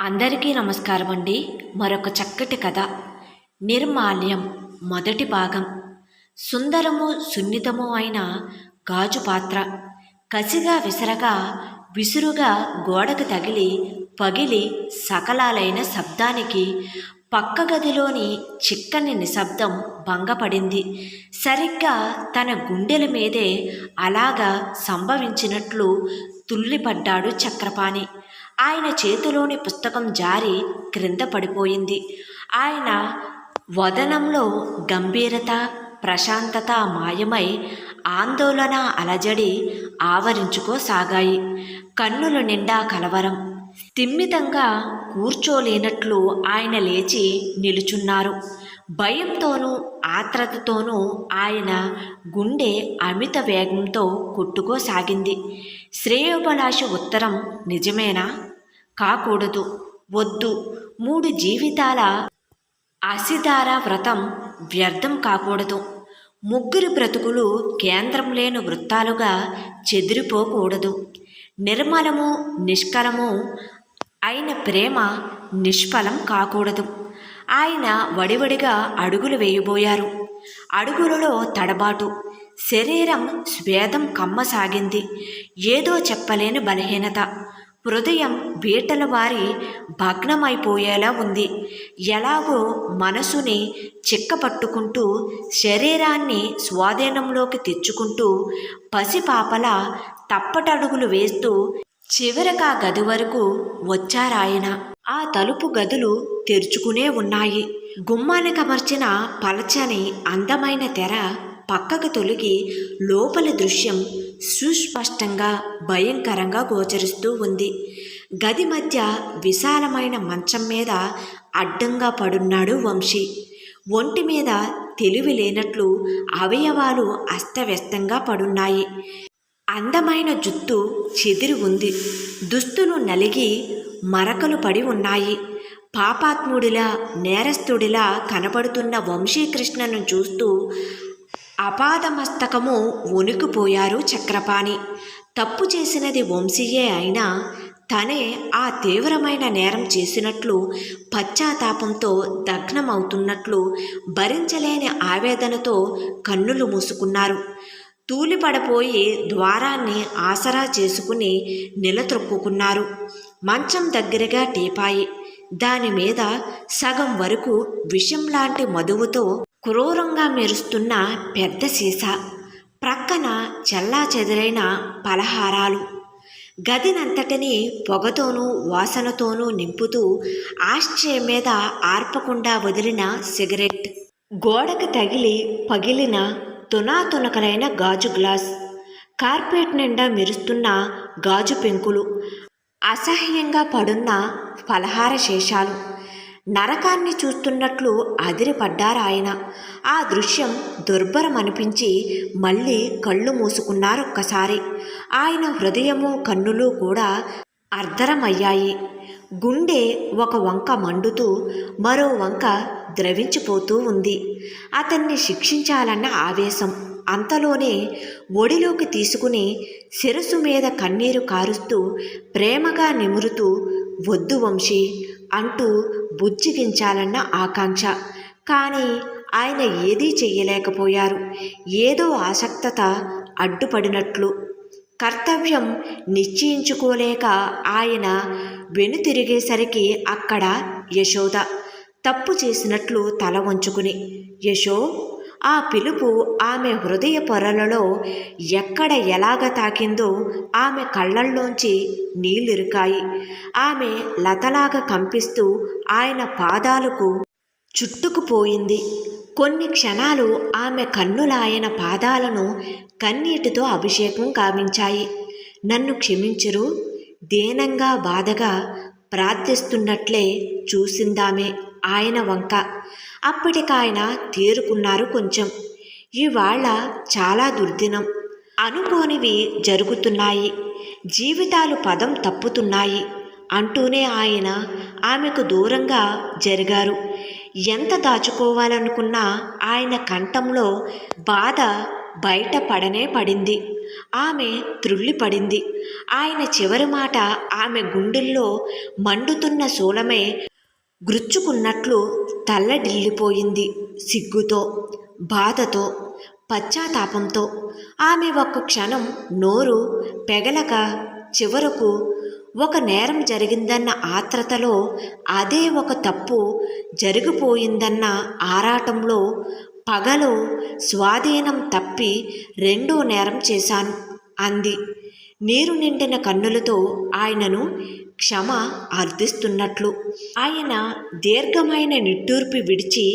అందరికీ నమస్కారం అండి. మరొక చక్కటి కథ. నిర్మాల్యం మొదటి భాగం. సుందరము సున్నితము అయిన గాజు పాత్ర. కసిగా విసరగా విసురుగా గోడకు తగిలి పగిలి సకలాలైన శబ్దానికి పక్క గదిలోని చిక్కని నిశ్శబ్దం భంగపడింది. సరిగ్గా తన గుండెల మీదే అలాగా సంభవించినట్లు తుల్లిపడ్డాడు చక్రపాణి. ఆయన చేతిలోని పుస్తకం జారి క్రింద పడిపోయింది. ఆయన వదనంలో గంభీరత ప్రశాంతత మాయమై ఆందోళన అలజడి ఆవరించుకోసాగాయి. కన్నుల నిండా కలవరం. తిమ్మితంగా కూర్చోలేనట్లు ఆయన లేచి నిలుచున్నారు. భయంతోనూ ఆత్రతతోనూ ఆయన గుండె అమిత వేగంతో కొట్టుకోసాగింది. శ్రేయోభిలాష ఉత్తరం నిజమేనా? కాకూడదు. వద్దు. మూడు జీవితాల అసిధార వ్రతం వ్యర్థం కాకూడదు. ముగ్గురు బ్రతుకులు కేంద్రం లేని వృత్తాలుగా చెదిరిపోకూడదు. నిర్మలము నిష్కలము అయిన ప్రేమ నిష్ఫలం కాకూడదు. ఆయన వడివడిగా అడుగులు వేయబోయారు. అడుగులలో తడబాటు. శరీరం స్వేదం కమ్మసాగింది. ఏదో చెప్పలేని బలహీనత. హృదయం బీటల వారి భగ్నమైపోయేలా ఉంది. ఎలాగో మనసుని చిక్కపట్టుకుంటూ శరీరాన్ని స్వాధీనంలోకి తెచ్చుకుంటూ పసిపాపల తప్పటడుగులు వేస్తూ చివరగా గది వరకు వచ్చారాయన. ఆ తలుపు గదులు తెరుచుకునే ఉన్నాయి. గుమ్మానికి అమర్చిన పలచని అందమైన తెర పక్కకు తొలగి లోపలి దృశ్యం సుస్పష్టంగా భయంకరంగా గోచరిస్తూ ఉంది. గది మధ్య విశాలమైన మంచం మీద అడ్డంగా పడున్నాడు వంశీ. ఒంటి మీద తెలివి లేనట్లు అవయవాలు అస్తవ్యస్తంగా పడున్నాయి. అందమైన జుత్తు చెదిరి ఉంది. దుస్తులు నలిగి మరకలు పడి ఉన్నాయి. పాపాత్ముడిలా నేరస్తుడిలా కనబడుతున్న వంశీకృష్ణను చూస్తూ అపాదమస్తకము వణికిపోయారు చక్రపాణి. తప్పు చేసినది వంశీయే అయినా తనే ఆ తీవ్రమైన నేరం చేసినట్లు పశ్చాత్తాపంతో దగ్నమవుతున్నట్లు భరించలేని ఆవేదనతో కన్నులు మూసుకున్నారు. తూలిపడపోయి ద్వారాన్ని ఆసరా చేసుకుని నిలత్రొక్కుకున్నారు. మంచం దగ్గరగా టీపాయి. దాని మీద సగం వరకు విషం లాంటి మధువుతో క్రూరంగా మెరుస్తున్న పెద్ద సీసా ప్రక్కన చల్లా చెదరైన పలహారాలు. గదినంతటిని పొగతోనూ వాసనతోనూ నింపుతూ ఆశ్చర్య మీద ఆర్పకుండా వదిలిన సిగరెట్. గోడకు తగిలి పగిలిన తునాతునకలైన గాజు గ్లాస్. కార్పెట్ నిండా మెరుస్తున్న గాజు పెంకులు. అసహ్యంగా పడున్న ఫలహార శేషాలు. నరకాన్ని చూస్తున్నట్లు అదిరిపడ్డారాయన ఆ దృశ్యం దుర్భరమనిపించి మళ్ళీ కళ్ళు మూసుకున్నారొక్కసారి ఆయన హృదయము కన్నులు కూడా అర్ధరమయ్యాయి. గుండె ఒక వంక మండుతూ మరో వంక ద్రవించిపోతూ ఉంది. అతన్ని శిక్షించాలన్న ఆవేశం అంతలోనే ఒడిలోకి తీసుకుని శిరస్సు మీద కన్నీరు కారుస్తూ ప్రేమగా నిమురుతూ వద్దు వంశీ అంటూ బుజ్జిగించాలన్న ఆకాంక్ష. కానీ ఆయన ఏదీ చెయ్యలేకపోయారు. ఏదో ఆసక్తత అడ్డుపడినట్లు. కర్తవ్యం నిశ్చయించుకోలేక ఆయన వెనుతిరిగేసరికి అక్కడ యశోద తప్పు చేసినట్లు తల వంచుకుని యశో ఆ పిలుపు ఆమె హృదయ పొరలలో ఎక్కడ ఎలాగ తాకిందో ఆమె కళ్ళల్లోంచి నీళ్ళిరుకాయి. ఆమె లతలాగా కంపిస్తూ ఆయన పాదాలకు చుట్టుకుపోయింది. కొన్ని క్షణాలు ఆమె కన్నుల ఆయన పాదాలను కన్నీటితో అభిషేకం గావించాయి. నన్ను క్షమించరు దీనంగా బాధగా ప్రార్థిస్తున్నట్లే చూసిందామే. ఆయన వంక. అప్పటికాయన తేరుకున్నారు కొంచెం. ఇవాళ చాలా దుర్దినం. అనుకోనివి జరుగుతున్నాయి. జీవితాలు పదం తప్పుతున్నాయి అంటూనే ఆయన ఆమెకు దూరంగా జరిగారు. ఎంత దాచుకోవాలనుకున్నా ఆయన కంఠంలో బాధ బయట పడనే పడింది. ఆమె త్రుళ్ళిపడింది. ఆయన చివరి మాట ఆమె గుండెల్లో మండుతున్న శూలమే గ్రుచ్చుకున్నట్లు తల్లడిల్లిపోయింది సిగ్గుతో బాధతో పశ్చాత్తాపంతో. ఆమె ఒక్క క్షణం నోరు పెగలక చివరకు ఒక నేరం జరిగిందన్న ఆత్రతలో అదే ఒక తప్పు జరిగిపోయిందన్న ఆరాటంలో పగలో స్వాధీనం తప్పి రెండో నేరం చేశాను అంది. నీరు నిండిన కన్నులతో ఆయనను క్షమ అర్థిస్తున్నట్లు ఆయన దీర్ఘమైన నిట్టూర్పు విడిచి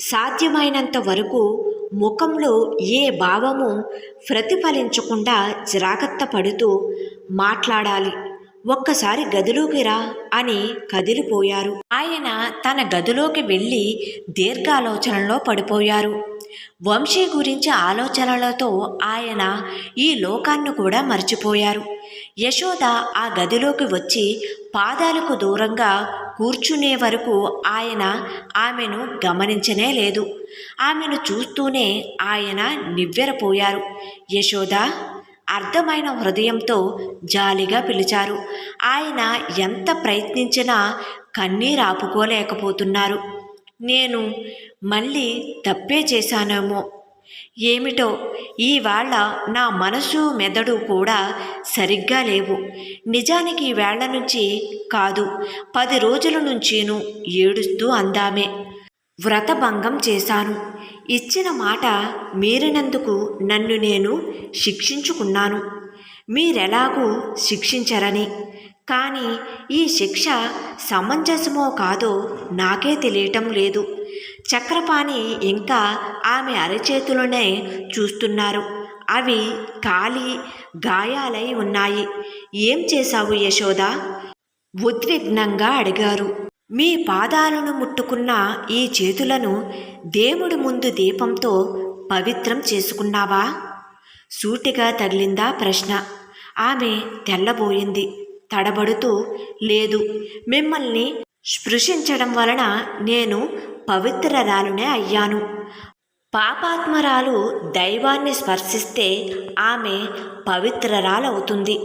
సాధ్యమైనంత వరకు ముఖంలో ఏ భావము ప్రతిఫలించకుండా జాగ్రత్త పడుతూ మాట్లాడాలి. ఒక్కసారి గదిలోకి రా అని కదిలిపోయారు ఆయన తన గదిలోకి వెళ్ళి దీర్ఘాలోచనలో పడిపోయారు. వంశీ గురించి ఆలోచనలతో ఆయన ఈ లోకాన్ని కూడా మర్చిపోయారు. యశోద ఆ గదిలోకి వచ్చి పాదాలకు దూరంగా కూర్చునే వరకు ఆయన ఆమెను గమనించనే లేదు. ఆమెను చూస్తూనే ఆయన నివ్వెరపోయారు. యశోద అర్థమైన హృదయంతో జాలిగా పిలిచారు. ఆయన ఎంత ప్రయత్నించినా కన్నీరు ఆపుకోలేకపోతున్నారు. నేను మళ్ళీ తప్పే చేశానేమో. ఏమిటో ఈవేళ నా మనసు మెదడు కూడా సరిగ్గా లేవు. నిజానికి ఈవేళ వేళ నుంచి కాదు పది రోజుల నుంచిను ఏడుస్తూ అందామే. వ్రతభంగం చేశాను. ఇచ్చిన మాట మీరినందుకు నన్ను నేను శిక్షించుకున్నాను. మీరెలాగూ శిక్షించరని. కానీ ఈ శిక్ష సమంజసమో కాదో నాకే తెలియటం లేదు. చక్రపాణి ఇంకా ఆమె అరచేతులనే చూస్తున్నారు. అవి కాలి గాయాలై ఉన్నాయి. ఏం చేశావు యశోద? ఉద్విగ్నంగా అడిగారు. మీ పాదాలను ముట్టుకున్న ఈ చేతులను దేవుడి ముందు దీపంతో పవిత్రం చేసుకున్నావా? సూటిగా తగిలిందా ప్రశ్న. ఆమె తెల్లబోయింది. తడబడుతూ లేదు మిమ్మల్ని స్పృశించడం వలన నేను పవిత్రరాలునే అయ్యాను. పాపాత్మరాలు దైవాన్ని స్పర్శిస్తే ఆమె పవిత్రరాలవుతుంది.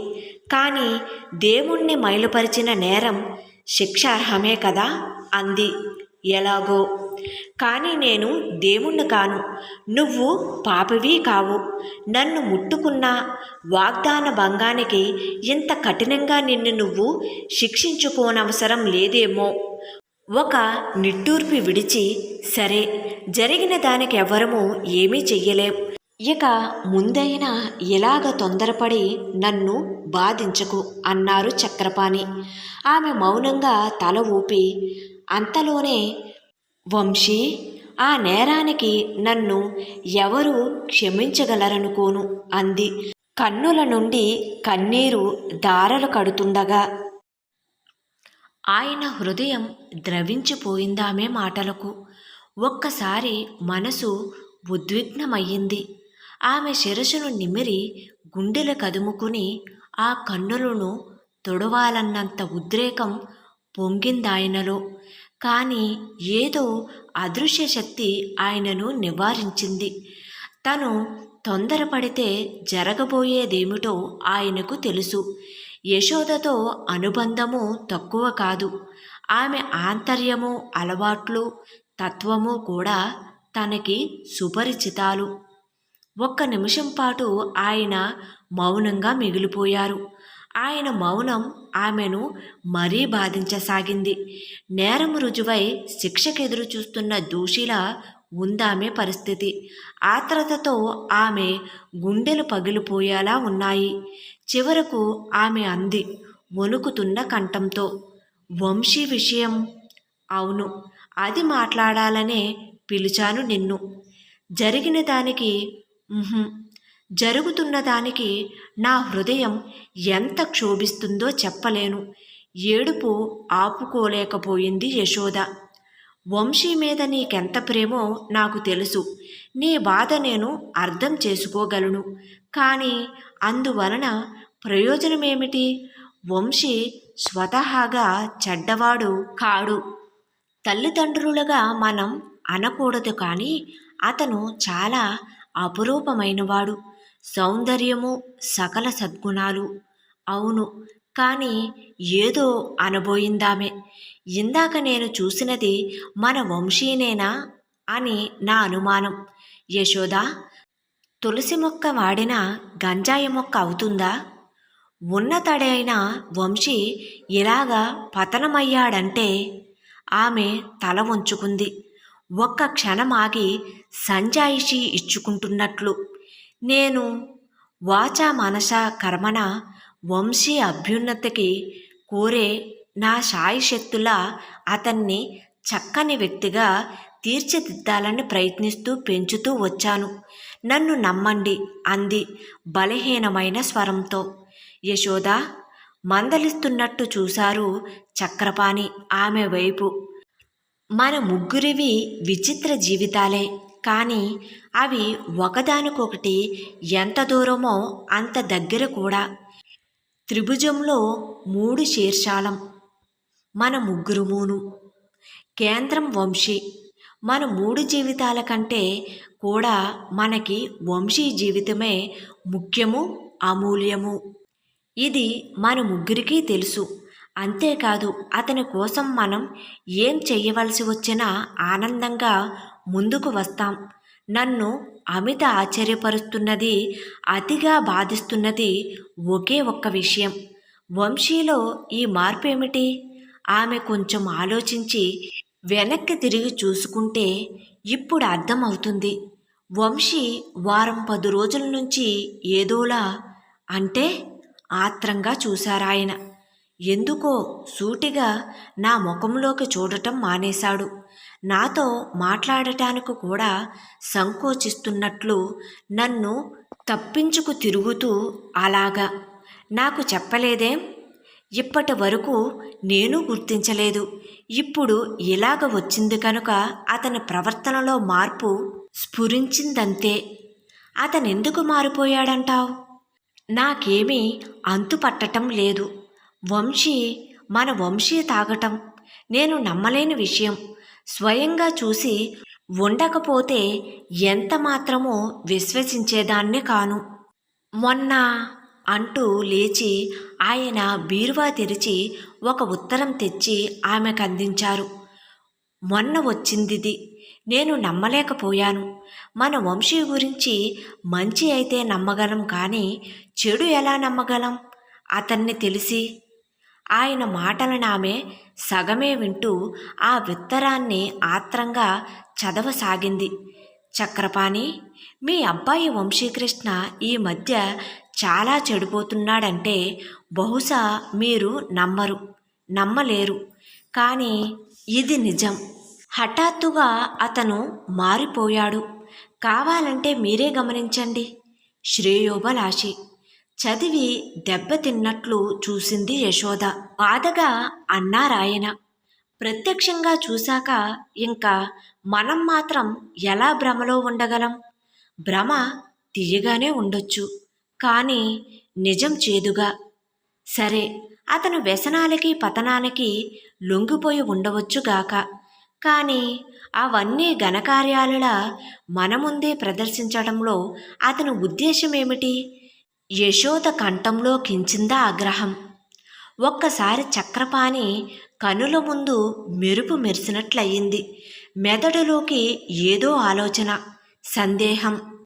కానీ దేవుణ్ణి మైలుపరిచిన నేరం శిక్షార్హమే కదా? అంది. ఎలాగో? కానీ నేను దేవుణ్ణి కాను. నువ్వు పాపవి కావు. నన్ను ముట్టుకున్న వాగ్దాన భంగానికి ఇంత కఠినంగా నిన్ను నువ్వు శిక్షించుకోనవసరం లేదేమో. ఒక నిట్టూర్పి విడిచి సరే జరిగిన దానికి ఎవ్వరము ఏమీ చెయ్యలేం. ఇక ముందైనా ఇలాగ తొందరపడి నన్ను బాధించకు అన్నారు చక్రపాణి. ఆమె మౌనంగా తల ఊపి అంతలోనే వంశీ ఆ నేరానికి నన్ను ఎవరు క్షమించగలరనుకోను అంది. కన్నుల నుండి కన్నీరు దారలు కడుతుండగా ఆయన హృదయం ద్రవించిపోయిందామే మాటలకు. ఒక్కసారి మనసు ఉద్విగ్నమయ్యింది. ఆమె శిరసును నిమిరి గుండెలు కదుముకుని ఆ కన్నులను తొడవాలన్నంత ఉద్రేకం పొంగిందాయనలో. కానీ ఏదో అదృశ్య శక్తి ఆయనను నివారించింది. తను తొందరపడితే జరగబోయేదేమిటో ఆయనకు తెలుసు. యశోదతో అనుబంధము తక్కువ కాదు. ఆమె ఆంతర్యము అలవాట్లు తత్వము కూడా తనకి సుపరిచితాలు. ఒక్క నిమిషం పాటు ఆయన మౌనంగా మిగిలిపోయారు. ఆయన మౌనం ఆమెను మరీ బాధించసాగింది. నేరం రుజువై శిక్షకెదురు చూస్తున్న దూషిలా ఉందామె పరిస్థితి. ఆత్రతతో ఆమె గుండెలు పగిలిపోయేలా ఉన్నాయి. చివరకు ఆమె అంది వణుకుతున్న కంఠంతో. వంశీ విషయం? అవును. అది మాట్లాడాలనే పిలిచాను నిన్ను. జరిగిన దానికి జరుగుతున్న దానికి నా హృదయం ఎంత క్షోభిస్తుందో చెప్పలేను. ఏడుపు ఆపుకోలేకపోయింది యశోద. వంశీ మీద నీకెంత ప్రేమో నాకు తెలుసు. నీ బాధ నేను అర్థం చేసుకోగలను. కానీ అందువలన ప్రయోజనమేమిటి? వంశీ స్వతహాగా చెడ్డవాడు కాడు. తల్లిదండ్రులుగా మనం అనకూడదు కానీ అతను చాలా అపురూపమైనవాడు. సౌందర్యము సకల సద్గుణాలు. అవును కానీ ఏదో అనబోయిందామె. ఇందాక నేను చూసినది మన వంశీనేనా అని నా అనుమానం. యశోద తులసి మొక్క వాడిన గంజాయి మొక్క అవుతుందా? ఉన్నతడైన వంశీ ఇలాగా పతనమయ్యాడంటే ఆమె తల వంచుకుంది. ఒక్క క్షణం ఆగి సంజాయిషి ఇచ్చుకుంటున్నట్లు. నేను వాచ మనస కర్మన వంశీ అభ్యున్నతికి కోరే నా శాయశక్తులా అతన్ని చక్కని వ్యక్తిగా తీర్చిదిద్దాలని ప్రయత్నిస్తూ పెంచుతూ వచ్చాను. నన్ను నమ్మండి అంది బలహీనమైన స్వరంతో. యశోద మందలిస్తున్నట్టు చూశారు చక్రపాణి ఆమె వైపు. మన ముగ్గురివి విచిత్ర జీవితాలే. కానీ అవి ఒకదానికొకటి ఎంత దూరమో అంత దగ్గర కూడా. త్రిభుజంలో మూడు శీర్షాలం. మన ముగ్గురుమూను కేంద్రం వంశీ. మన మూడు జీవితాల కంటే కూడా మనకి వంశీ జీవితమే ముఖ్యము అమూల్యము. ఇది మన ముగ్గురికి తెలుసు. అంతేకాదు అతని కోసం మనం ఏం చెయ్యవలసి వచ్చినా ఆనందంగా ముందుకు వస్తాం. నన్ను అమిత ఆశ్చర్యపరుస్తున్నది అతిగా బాధిస్తున్నది ఒకే ఒక్క విషయం. వంశీలో ఈ మార్పు ఏమిటి ఆమె కొంచెం ఆలోచించి వెనక్కి తిరిగి చూసుకుంటే ఇప్పుడు అర్థమవుతుంది. వంశీ వారం పది రోజుల నుంచి ఏదోలా అంటే ఆత్రంగా చూశారాయన. ఎందుకో సూటిగా నా ముఖంలోకి చూడటం మానేశాడు. నాతో మాట్లాడటానికి కూడా సంకోచిస్తున్నట్లు నన్ను తప్పించుకు తిరుగుతూ అలాగా. నాకు చెప్పలేదేం? ఇప్పటి వరకు నేను గుర్తించలేదు. ఇప్పుడు ఇలాగ వచ్చింది కనుక అతని ప్రవర్తనలో మార్పు స్ఫురించిందంతే. అతనెందుకు మారిపోయాడంటావు? నాకేమీ అంతుపట్టటం లేదు. వంశీ మన వంశీ తాగటం. నేను నమ్మలేని విషయం. స్వయంగా చూసి ఉండకపోతే ఎంత మాత్రమో విశ్వసించేదాన్ని కాను. మొన్న అంటూ లేచి ఆయన బీరువా తెరిచి ఒక ఉత్తరం తెచ్చి ఆమెకు అందించారు మొన్న వచ్చిందిది. నేను నమ్మలేకపోయాను. మన వంశీ గురించి మంచి అయితే నమ్మగలం కానీ చెడు ఎలా నమ్మగలం? అతన్ని తెలిసి ఆయన మాటలను ఆమె సగమే వింటూ ఆ ఉత్తరాన్ని ఆత్రంగా చదవసాగింది. చక్రపాణి మీ అబ్బాయి వంశీకృష్ణ ఈ మధ్య చాలా చెడిపోతున్నాడంటే బహుశా మీరు నమ్మరు నమ్మలేరు. కానీ ఇది నిజం. హఠాత్తుగా అతను మారిపోయాడు. కావాలంటే మీరే గమనించండి. శ్రేయోబలాషి చదివి దెబ్బతిన్నట్లు చూసింది యశోద. బాధగా అన్నారాయన. ప్రత్యక్షంగా చూశాక ఇంకా మనం మాత్రం ఎలా భ్రమలో ఉండగలం? భ్రమ తీయగానే ఉండొచ్చు. కానీ నిజం చేదుగా. సరే అతను వ్యసనాలకి పతనానికి లొంగిపోయి ఉండవచ్చుగాక కానీ అవన్నీ ఘనకార్యాలలా మన ముందే ప్రదర్శించడంలో అతని ఉద్దేశమేమిటి? ఏమిటి యశోద కంఠంలో కించిందా ఆగ్రహం. ఒక్కసారి చక్రపాణి కనుల ముందు మెరుపు మెరిసినట్లయింది. మెదడులోకి ఏదో ఆలోచన సందేహం.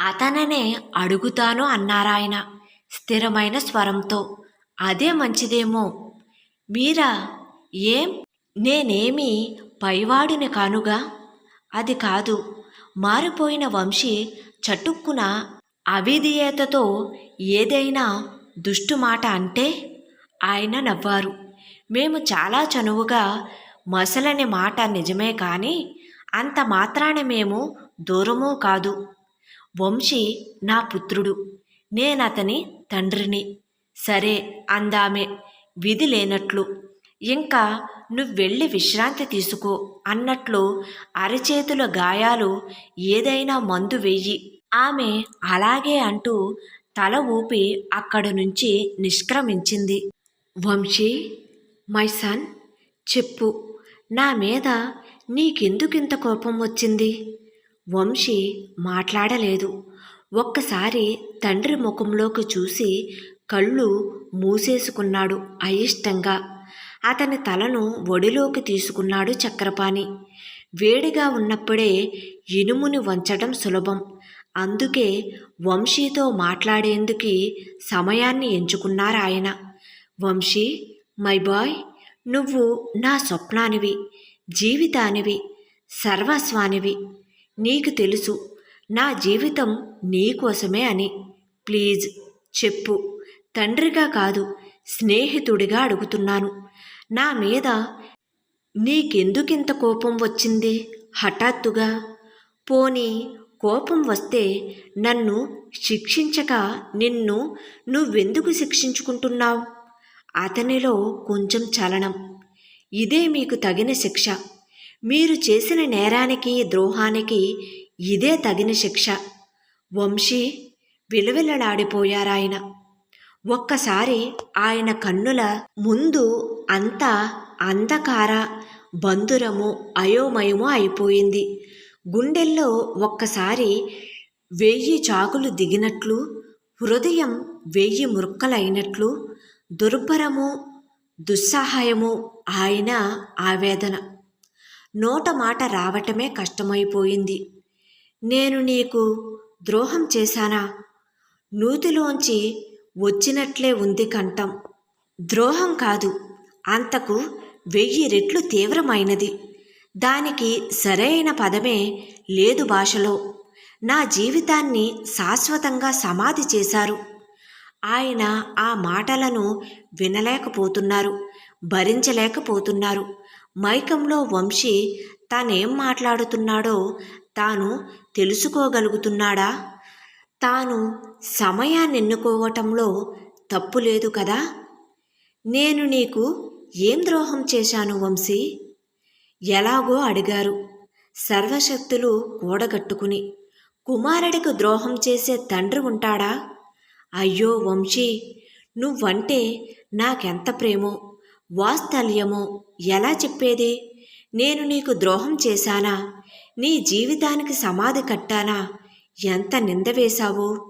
అతననే అడుగుతాను అన్నారాయన స్థిరమైన స్వరంతో. అదే మంచిదేమో. మీరా ఏం? నేనేమి పైవాడిని కానుగా? అది కాదు. మారిపోయిన వంశీ చటుక్కున అవిధేయతతో ఏదైనా దుష్టు మాట అంటే ఆయన నవ్వారు. మేము చాలా చనువుగా మసలని మాట నిజమే కానీ అంత మాత్రాన మేము దూరమూ కాదు. వంశీ నా పుత్రుడు నేనతని తండ్రిని. సరే అందామే విధి లేనట్లు. ఇంకా నువ్వెళ్ళి విశ్రాంతి తీసుకో అన్నట్లు అరచేతుల గాయాలు ఏదైనా మందు వెయ్యి ఆమె అలాగే అంటూ తల ఊపి అక్కడి నుంచి నిష్క్రమించింది. వంశీ మై సన్ చెప్పు నా మీద నీకెందుకింత కోపం వచ్చింది? వంశీ మాట్లాడలేదు. ఒక్కసారి తండ్రి ముఖంలోకి చూసి కళ్ళు మూసేసుకున్నాడు అయిష్టంగా. అతని తలను ఒడిలోకి తీసుకున్నాడు చక్రపాణి. వేడిగా ఉన్నప్పుడే ఇనుముని వంచడం సులభం. అందుకే వంశీతో మాట్లాడేందుకు సమయాన్ని ఎంచుకున్నారు ఆయన. వంశీ మై బాయ్ నువ్వు నా స్వప్నానివి జీవితానివి సర్వస్వానివి. నీకు తెలుసు నా జీవితం నీకోసమే అని. ప్లీజ్ చెప్పు. తండ్రిగా కాదు స్నేహితుడిగా అడుగుతున్నాను. నా మీద నీకెందుకింత కోపం వచ్చింది? హఠాత్తుగా. పోనీ కోపం వస్తే నన్ను శిక్షించక నిన్ను నువ్వెందుకు శిక్షించుకుంటున్నావు? అతనిలో కొంచెం చలనం. ఇదే మీకు తగిన శిక్ష. మీరు చేసిన నేరానికి ద్రోహానికి ఇదే తగిన శిక్ష. వంశీ విలవిలలాడిపోయారాయన. ఒక్కసారి ఆయన కన్నుల ముందు అంతా అంధకార బంధురము అయోమయము అయిపోయింది. గుండెల్లో ఒక్కసారి వెయ్యి చాకులు దిగినట్లు హృదయం వెయ్యి మురుక్కలైనట్లు దుర్భరము దుస్సహాయము ఆయన ఆవేదన నోట మాట రావటమే కష్టమైపోయింది. నేను నీకు ద్రోహం చేశానా? నూతిలోంచి వచ్చినట్లే ఉంది కంఠం. ద్రోహం కాదు అంతకు వెయ్యి రెట్లు తీవ్రమైనది. దానికి సరైన పదమే లేదు భాషలో. నా జీవితాన్ని శాశ్వతంగా సమాధి చేశారు. ఆయన ఆ మాటలను వినలేకపోతున్నారు భరించలేకపోతున్నారు. మైకంలో వంశీ తానేం మాట్లాడుతున్నాడో తాను తెలుసుకోగలుగుతున్నాడా? తాను సమయాన్ని ఎన్నుకోవటంలో తప్పు లేదు కదా? నేను నీకు ఏం ద్రోహం చేశాను వంశీ? ఎలాగో అడిగారు. సర్వశక్తులు కూడగట్టుకుని కుమారుడికి ద్రోహం చేసే తండ్రి ఉంటాడా? అయ్యో వంశీ నువ్వంటే నాకెంత ప్రేమో వాత్సల్యమో ఎలా చెప్పేది? నేను నీకు ద్రోహం చేశానా? నీ జీవితానికి సమాధి కట్టానా? ఎంత నింద వేశావో?